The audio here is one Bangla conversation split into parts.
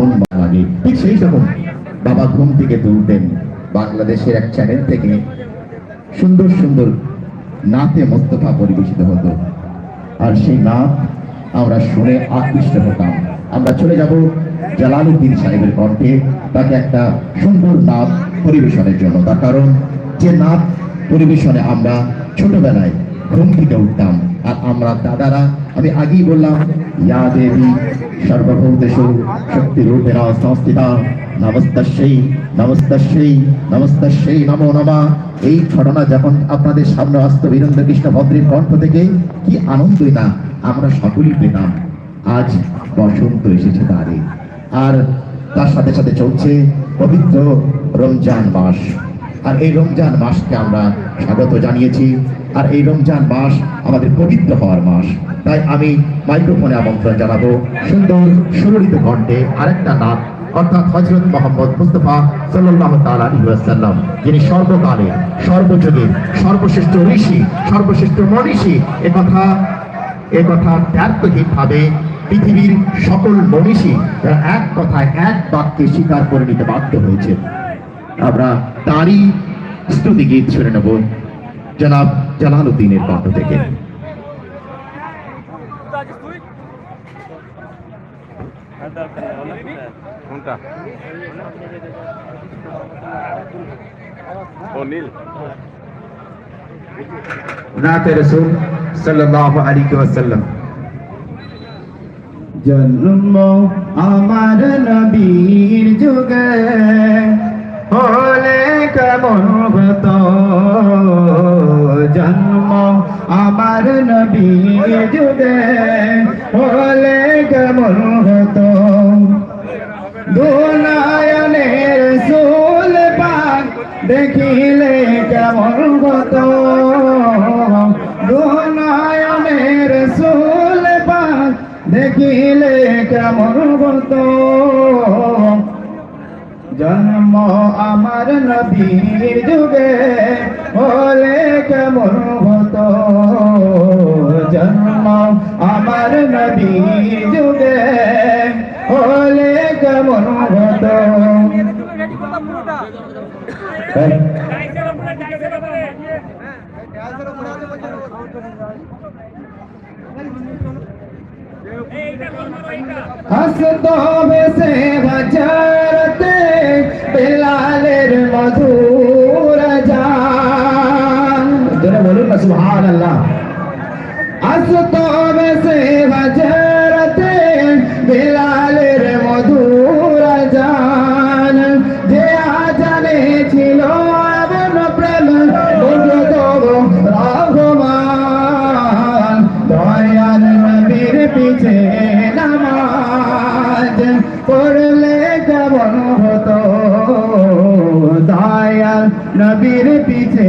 কেমন লাগে ঠিক সেই রকম বাবা ঘুম থেকে তুলতেন বাংলাদেশের এক চ্যানেল থেকে সুন্দর সুন্দর নাতে মোস্তফা পরিবেশিত হতো। আর সেই নাচ আমরা শুনে আকৃষ্ট হতাম। আমরা চলে যাব জালালউদ্দিন সাহেবের কণ্ঠে। তাকে একটা সুন্দর নাচ পরিবেশনের জন্য তার কারণ যে নাচ পরিবেশনে আমরা ছোটবেলায় ঘুম থেকে উঠতাম আর আমরা দাদারা, আমি আগেই বললাম, ইয়া দেবী, সর্বভূতেষু শক্তি রূপেণা সংস্থিতা নমস্তস্যই নমস্তস্যই নমস্তস্যই নমো নমা। এই ঘটনা যখন আপনাদের সামনে আসতো বীরেন্দ্র কৃষ্ণ ভদ্রের কণ্ঠ থেকে, কি আনন্দই না, আমরা সকলেই পেতাম। আজ বসন্ত এসেছে তারে আর তার সাথে সাথে চলছে পবিত্র রমজান মাস। আর এই রমজান মাসকে আমরা স্বাগত জানিয়েছি। আর এই রমজান মাস আমাদের পবিত্র হওয়ার মাস। তাই আমি মাইক্রোফোনে আমন্ত্রণ জানাব সুন্দর সুললিত কণ্ঠে আরেকটা নাচ অর্থাৎ হজরত মোহাম্মদ মুস্তফা সাল্লাহ তাল্লাম যিনি সর্বকালে সর্বযুগের সর্বশ্রেষ্ঠ ঋষি, সর্বশ্রেষ্ঠ মনীষী একথা একথা ব্যর্থহীন ভাবে পৃথিবীর সকল মনীষী, এক কথায় এক বাক্যে স্বীকার করে নিতে বাধ্য হয়েছে আমরা তারই স্তুতি গীত শুনে নেব জনাব জালালউদ্দিনের কণ্ঠ থেকে কোনটা ও নীল নাতে রসুল সাল্লাল্লাহু আলাইহি ওয়াসাল্লাম জন্ম আমার নবীর যুগে হলে কেমন হতো জন্ম আমার নবীর যুগে হলে কেমন হতো দুনায়নের সুল পাক দেখিলে কেমন হতো দুনায়নের সুল পাক দেখিলে কেমন হতো জন্ম আমার নবীর যুগে হলে কেমন হতো? জন্ম আমার নবীর যুগে হলে কেমন হতো? হাসতো বেসে বাজারতে বেলালের মধুর পড়লে কেমন হতো দয়াল নবীর পিছে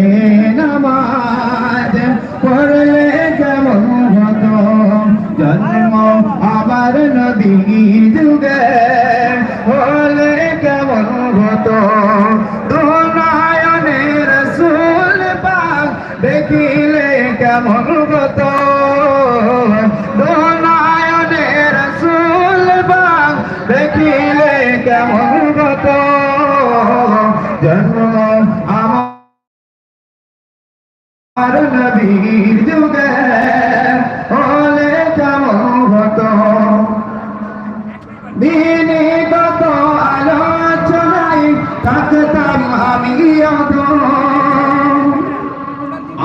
নবীর যুগে হলে কেমন হতো? দিনে কত আলোচনায় থাকতাম আমি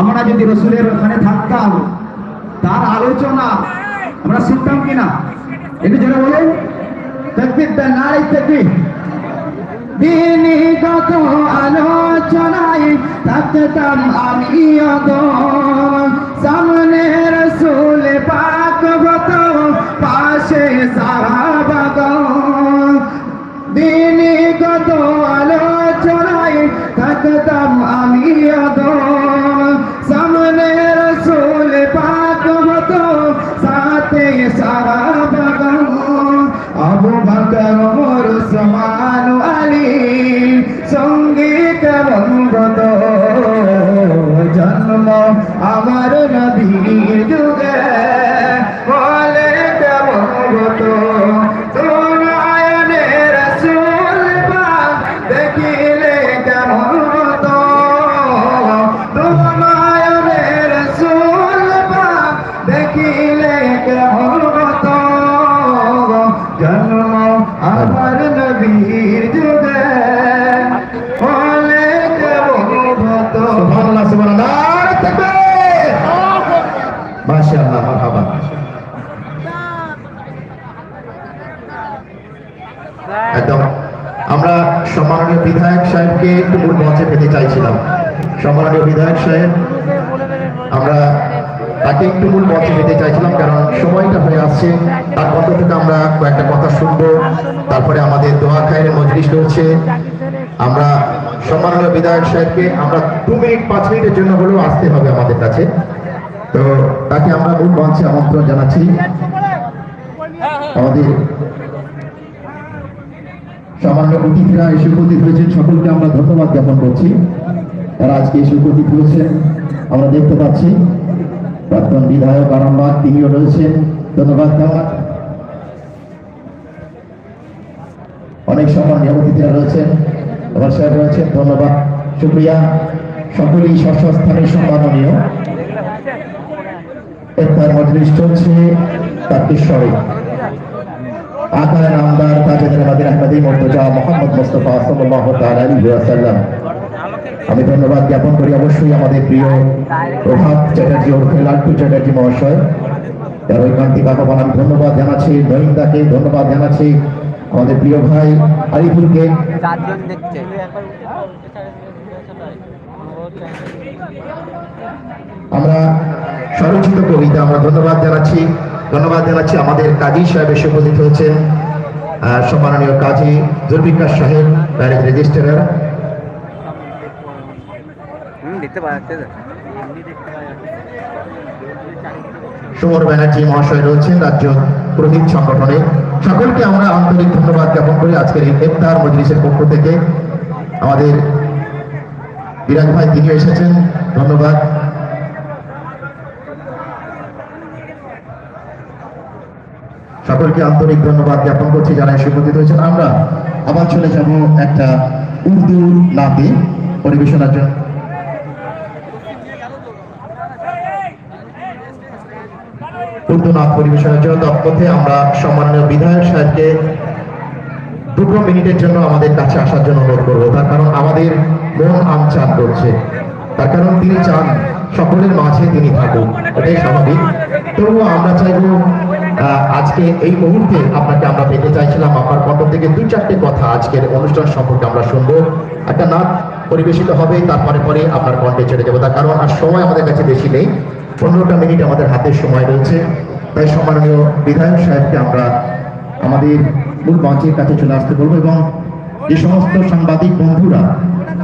আমরা যদি রসুলের ওখানে থাকতাম, তার আলোচনা আমরা শুনতাম কিনা একটু জোরে বলুন। তকবির দেন নারী তকবির। দিনে কত আলোচনায় থাকতাম আমি অদম সামনে রসুল পাক হতো পাশে সাহাবাগণ একদম। আমরা সম্মাননীয় বিধায়ক সাহেবকে একটু মূল মঞ্চে পেতে চাইছিলাম। সম্মাননীয় বিধায়ক সাহেব, আমরা তাকে একটু মূল মঞ্চে পেতে চাইছিলাম কারণ সময়টা হয়ে আসছে। তার মধ্য থেকে আমরা কয়েকটা কথা শুনব। তারপরে আমাদের দোয়া খায়ের মজলিস রয়েছে। আমরা সম্মাননীয় বিধায়ক সাহেবকে আমরা দু মিনিট, পাঁচ মিনিটের জন্য হলেও আসতে হবে আমাদের কাছে। তো তাকে আমরা মূল মঞ্চে আমন্ত্রণ জানাচ্ছি। আমাদের সামান্য অতিথিরা এসে উপস্থিত হয়েছেন। সকলকে আমরা ধন্যবাদ জ্ঞাপন করছি। তারা আজকে এসে উপস্থিত হয়েছেন। আমরা দেখতে পাচ্ছি প্রাক্তন বিধায়ক আরামবাগ, তিনিও রয়েছেন। ধন্যবাদ দেওয়া অনেক সম্মানীয় অতিথিরা রয়েছেন। আমার সাহেব রয়েছেন, ধন্যবাদ, শুক্রিয়া। সকলেই স্বস্থানে সম্মাননীয়। এফতার মজলিস চলছে, তারকেশ্বরে। আকায় নামদার তাজেদের মাদিন আহমদি মুর্তজা মোহাম্মদ মুস্তফা সাল্লাল্লাহু তাআলা আলাইহি ওয়াসাল্লাম। আমি ধন্যবাদ জ্ঞাপন করি অবশ্যই আমাদের প্রিয় প্রভাত চ্যাটার্জি ওরফে লাল্টু চ্যাটার্জি মহাশয়। তার ঐকান্তিক আহ্বান আমি ধন্যবাদ জানাচ্ছি নহিন্দাকে ধন্যবাদ জানাচ্ছি, আমাদের প্রিয় ভাই আরিফুলকে। আমরা স্বরচিত কবিতা আমরা ধন্যবাদ জানাচ্ছি। ধন্যবাদ জানাচ্ছি আমাদের কাজী সাহেব এসে উপস্থিত হয়েছেন। সম্মাননীয় কাজী জুলফিকার সাহেব ম্যারেজ রেজিস্ট্রার। সুমন ব্যানার্জি মহাশয় রয়েছেন রাজ্য পুরোহিত সংগঠনে সকলকে আমরা আন্তরিক ধন্যবাদ জ্ঞাপন করি আজকের এই ইফতার মজলিসের পক্ষ থেকে। আমাদের বিরাজ ভাই তিনি এসেছেন ধন্যবাদ। সকলকে আন্তরিক ধন্যবাদ জ্ঞাপন করছি, যারা এসে উপস্থিত হয়েছেন। আমরা আবার চলে যাব একটা উর্দু নাতে পরিবেশনার জন্য। উর্দু নাচ পরিবেশনের জন্য আমরা সম্মাননীয় বিধায়ক সাহেবকে দুটো মিনিটের জন্য আমাদের কাছে আসার জন্য অনুরোধ করব। তার কারণ আমাদের মন করছে। তার কারণ তিনি চান সকলের মাঝে তিনি থাকুন এটাই স্বাভাবিক। তবুও আমরা চাইব আজকে এই মুহূর্তে আপনাকে আমরা পেতে চাইছিলাম আপনার কণ্ঠ থেকে দু চারটে কথা আজকের অনুষ্ঠান সম্পর্কে আমরা শুনব। একটা নাচ পরিবেশিত হবে, তারপরে পরে আপনার কণ্ঠে ছেড়ে যাব তার কারণ আর সময় আমাদের কাছে বেশি নেই। পনেরোটা মিনিট আমাদের হাতে সময় রয়েছে। তাই সম্মাননীয় বিধায়ক সাহেবকে আমরা আমাদের মূল মঞ্চের কাছে চলে আসতে বলব এবং যে সমস্ত সাংবাদিক বন্ধুরা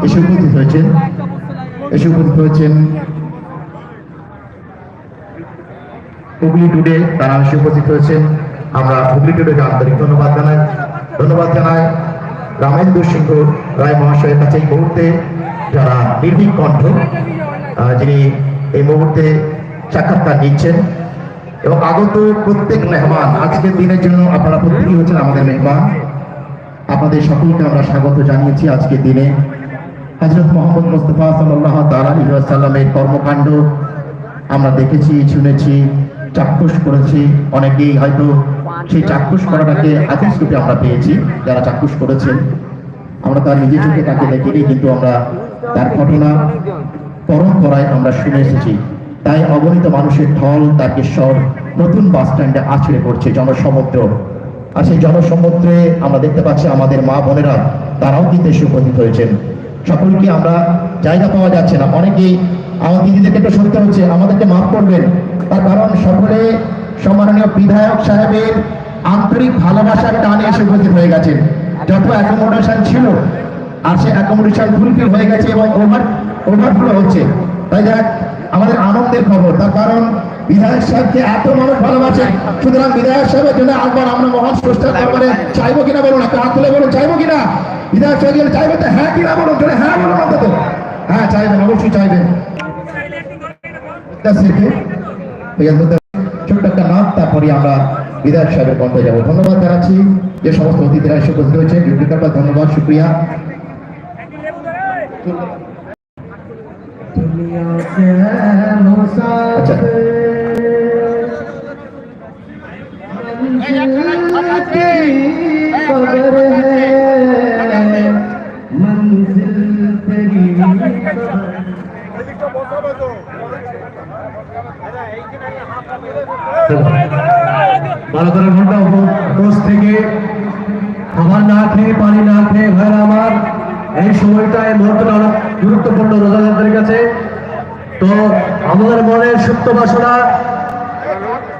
এসে উপস্থিত হয়েছেন, এসে উপস্থিত হয়েছেন হুগলি টুডে তারা এসে উপস্থিত হয়েছেন। আমরা হুগলি টুডেকে আন্তরিক ধন্যবাদ জানাই। ধন্যবাদ জানাই রামেন্দ্র সিংহ রায় মহাশয়ের কাছে এই মুহূর্তে যারা নির্ভীক কণ্ঠ যিনি এই মুহূর্তে সাক্ষাৎকার নিচ্ছেন এবং আগত প্রত্যেক মেহমান, আজকের দিনের জন্য আপনারা প্রত্যেকেই হচ্ছেন আমাদের মেহমান। আপনাদের সকলকে আমরা স্বাগত জানিয়েছি আজকের দিনে। হজরত মোহাম্মদ মুস্তফা সাল্লাহ তালামের কর্মকাণ্ড আমরা দেখেছি, শুনেছি। চাক্ষুষ করেছি। অনেকেই হয়তো সেই চাক্ষুষ করাটাকে আদেশ রূপে আমরা পেয়েছি যারা চাক্ষুষ করেছেন আমরা তার নিজের চোখে তাকে দেখিনি কিন্তু আমরা তার ঘটনা পরম্পরায় আমরা শুনে এসেছি। তাই অগণিত মানুষের ঢল তারকেশ্বর নতুন বাস স্ট্যান্ডে আছড়ে পড়ছে জনসমুদ্র। আর সেই জনসমুদ্রে আমরা দেখতে পাচ্ছি আমাদের মা বোনেরা তারাও কিন্তু এসে উপস্থিত হয়েছেন। সকলকে আমরা জায়গা পাওয়া যাচ্ছে না। অনেকেই, আমার দিদিদেরকে একটু শুনতে হচ্ছে, আমাদেরকে মাফ করবেন। তার কারণ সকলে সম্মাননীয় বিধায়ক সাহেবের আন্তরিক ভালোবাসার টানে এসে উপস্থিত হয়ে গেছেন। যত অ্যাকোমোডেশন ছিল, আর সে অ্যাকোমোডেশন ফুলফিল হয়ে গেছে এবং ওভার ওভারফ্লো হচ্ছে। তাই যাক, আমাদের আনন্দের খবর। তার কারণ বিধায়ক সাহেবকে এত মানুষ ভালোবাসে, সুতরাং বিধায়ক সাহেবের জন্য একবার আমরা মহান স্রষ্টার দরবারে চাইব কিনা বলুন? একটা হাত তুলে বলুন, চাইব কিনা? বিধায়ক সাহেব চাইব তো হ্যাঁ কিনা বলুন হ্যাঁ বলুন অন্তত। হ্যাঁ চাইবেন অবশ্যই চাইবেন। ছোট্ট একটা নাম তারপরে আমরা বিধায়ক সাহেবের কণ্ঠে যাব। ধন্যবাদ জানাচ্ছি যে সমস্ত অতিথিরা এসে উপস্থিত হয়েছে। ধন্যবাদ শুক্রিয়া। দুনিয়া এই সময়টা এই মুহূর্তটা অনেক গুরুত্বপূর্ণ রোজাদারদের কাছে তো আমাদের মনের সুপ্ত বাসনা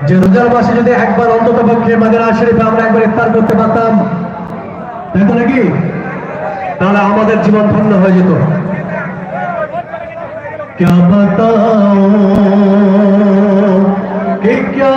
যে রোজার মাসে যদি একবার অন্তত পক্ষে মাদিনা শরীফে আমরা একবার ইফতার করতে পারতাম তাই তো নাকি তাহলে আমাদের জীবন ধন্য হয়ে যেত क्या बताऊं कि क्या